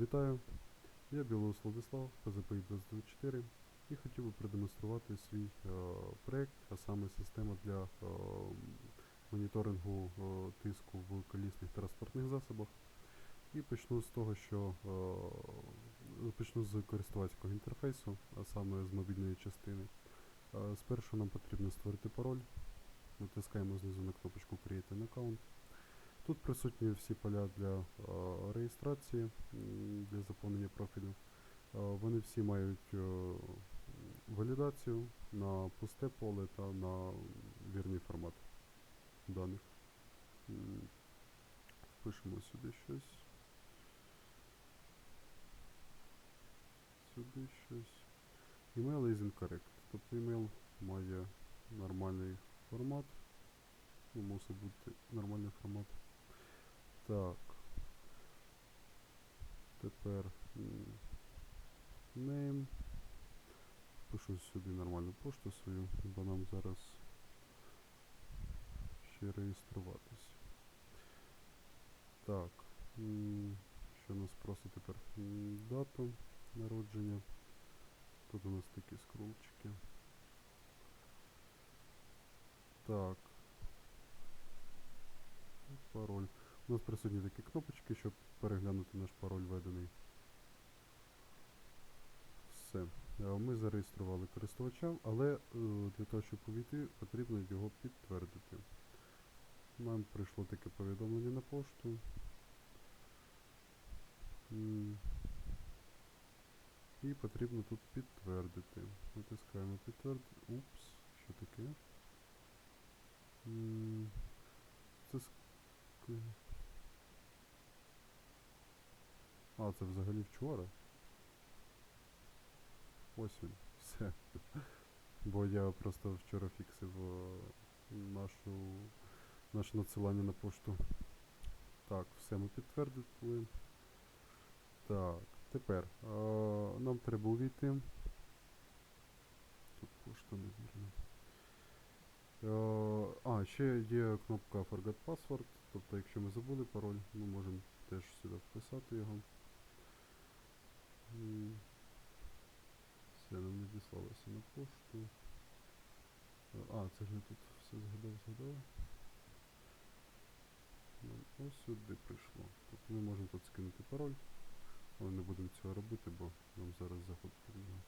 Вітаю! Я Білоус Владислав, ПЗПІ 24 і хотів би продемонструвати свій е, проєкт, а саме система для е, моніторингу е, тиску в колісних транспортних засобах. І почну з того, що е, почну з користувацького інтерфейсу, а саме з мобільної частини. Е, Спершу нам потрібно створити пароль. Натискаємо знизу на кнопочку Create an account. Тут присутні всі поля для е, реєстрації, для заповнення профілю. Е, Вони всі мають е, валідацію на пусте поле та на вірний формат даних. Впишемо сюди щось. Сюди щось. Email is incorrect. Тобто email має нормальний формат. Ну, мусить бути нормальний формат. Так. Тепер name. Пишу сюди нормальну пошту свою, бо нам зараз ще реєструватись. Так. Що нас просить тепер? Дату народження. Тут у нас такі скрулчики. Так. Пароль. У нас присутні такі кнопочки, щоб переглянути наш пароль введений. Все. Е, Ми зареєстрували користувача, але е, для того, щоб увійти, потрібно його підтвердити. Нам прийшло таке повідомлення на пошту. І потрібно тут підтвердити. Натискаємо підтвердити. Упс, що таке? Це А, це взагалі вчора. Ось він. Все. Бо я просто вчора фіксив е, нашу, наше надсилання на пошту. Так, все ми підтвердили. Так, тепер е, нам треба увійти. Тут пошта невірна. Е, а, ще є кнопка Forgot Password. Тобто, якщо ми забули пароль, ми можемо теж сюди вписати його. Все, нам надіслалося на пошту. А, це ж я тут все згадав, згадав. Нам ось сюди прийшло. Тобто ми можемо тут скинути пароль. Але не будемо цього робити, бо нам зараз в нього.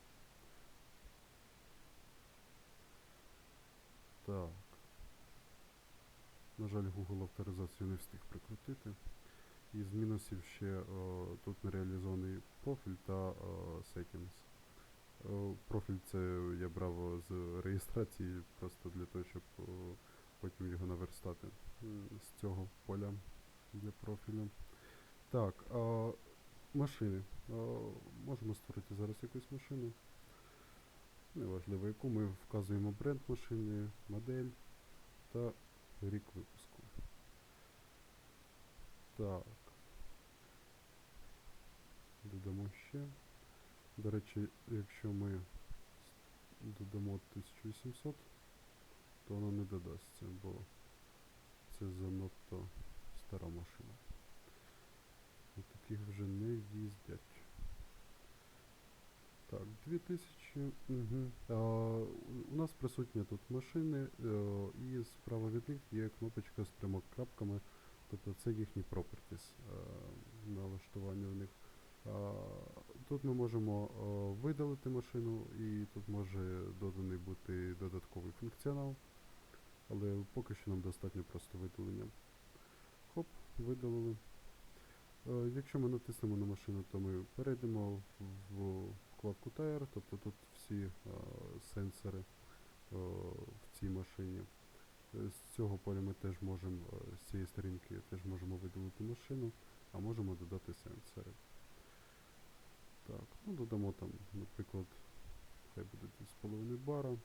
Так. На жаль, Google авторизацію не встиг прикрутити. Із мінусів ще о, тут не реалізований профіль та о, settings. О, профіль це я брав з реєстрації просто для того, щоб о, потім його наверстати з цього поля для профілю. Так, а, машини. А, можемо створити зараз якусь машину. Неважливо яку. Ми вказуємо бренд машини, модель та рік випуску. Так. Додамо ще. До речі, якщо ми додамо 1800, то воно не додасться, бо це занадто стара машина. І таких вже не їздять. Так, 2000. Угу. А, у- нас присутні тут машини, е, і справа від них є кнопочка з трьома крапками. Тобто це їхні е, налаштування в них. Тут ми можемо видалити машину, і тут може доданий бути додатковий функціонал. Але поки що нам достатньо просто видалення. Хоп, видалили. Якщо ми натиснемо на машину, то ми перейдемо в- вкладку Tire, тобто тут всі сенсори в цій машині. Е, З цього поля ми теж можемо, з цієї сторінки теж можемо видалити машину, а можемо додати сенсори. Так, ну додамо там, наприклад, хай буде 2,5 бара.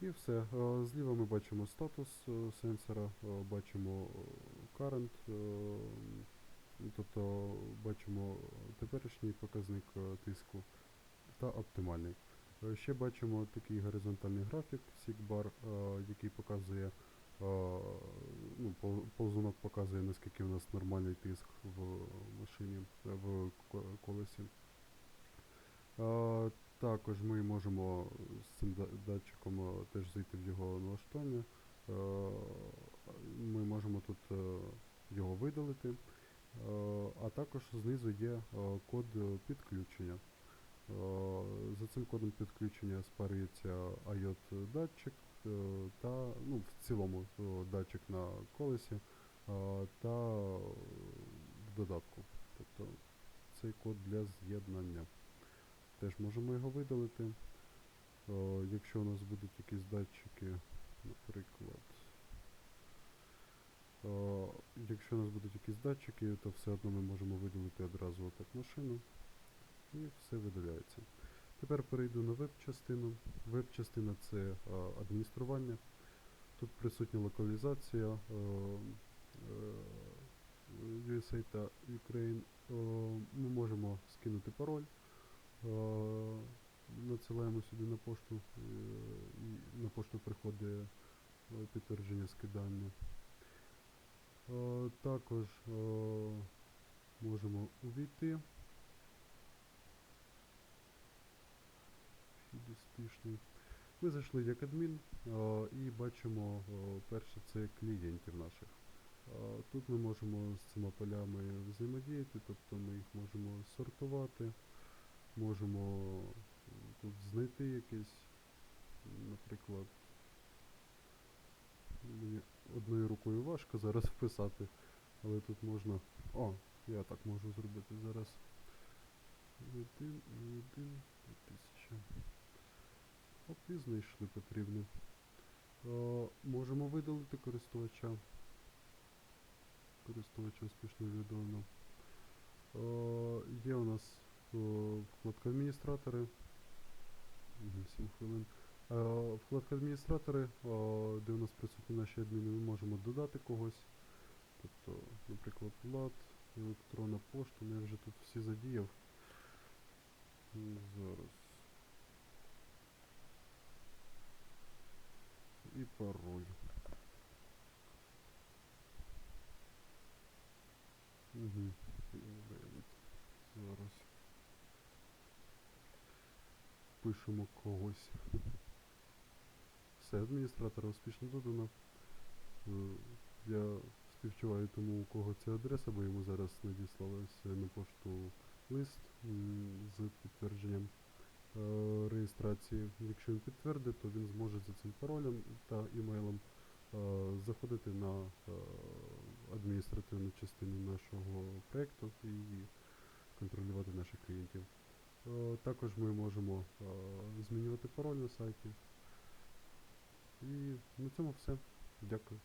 І все. Зліва ми бачимо статус е, сенсора, бачимо е, current, е, тобто бачимо теперішній показник тиску та оптимальний. Ще бачимо такий горизонтальний графік SIGBAR, який показує ну, ползунок показує, наскільки у нас нормальний тиск в машині, в колесі. Також ми можемо з цим датчиком теж зайти в його налаштування. Ми можемо тут е, його видалити. А також знизу є код підключення. За цим кодом підключення спарюється IOT датчик е, та ну, в цілому е, датчик на колесі е, та е, в додатку. Тобто цей код для з'єднання. Теж можемо його видалити. Е, Якщо у нас будуть якісь датчики, наприклад. е, Якщо у нас будуть якісь датчики, то все одно ми можемо видалити одразу отак машину. І все видаляється. Тепер перейду на веб-частину. Веб-частина це адміністрування. Тут присутня локалізація е, USA та Ukraine. Ми можемо скинути пароль. Надсилаємо сюди на пошту, е, і на пошту приходить е, підтвердження скидання. Також можемо увійти. Успішний. Ми зайшли як адмін е, і бачимо е, перше це клієнтів наших. Е, Тут ми можемо з цими полями взаємодіяти, тобто ми їх можемо сортувати, можемо тут знайти якийсь, наприклад, мені одною рукою важко зараз вписати, але тут можна. О, я так можу зробити зараз. Один, один, тисяча. Оп, і знайшли потрібне. Е, можемо видалити користувача. Користувача успішно видалено. Е, є у нас е, вкладка адміністратори. 7 хвилин. Е, вкладка адміністратори, е, де у нас присутні наші адміни, ми можемо додати когось. Тобто, наприклад, Влад, електронна пошта, ну я вже тут всі задіяв. Зараз. І пароль. Угу. Зараз. Пишемо когось. Все, адміністратора успішно додано. Е, Я співчуваю тому, у кого ця адреса, бо йому зараз надіслалося на пошту лист з підтвердженням реєстрації. Якщо він підтвердить, то він зможе за цим паролем та імейлом е, заходити на е, адміністративну частину нашого проєкту і контролювати наших клієнтів. Е, Також ми можемо е, змінювати пароль на сайті. І на цьому все. Дякую.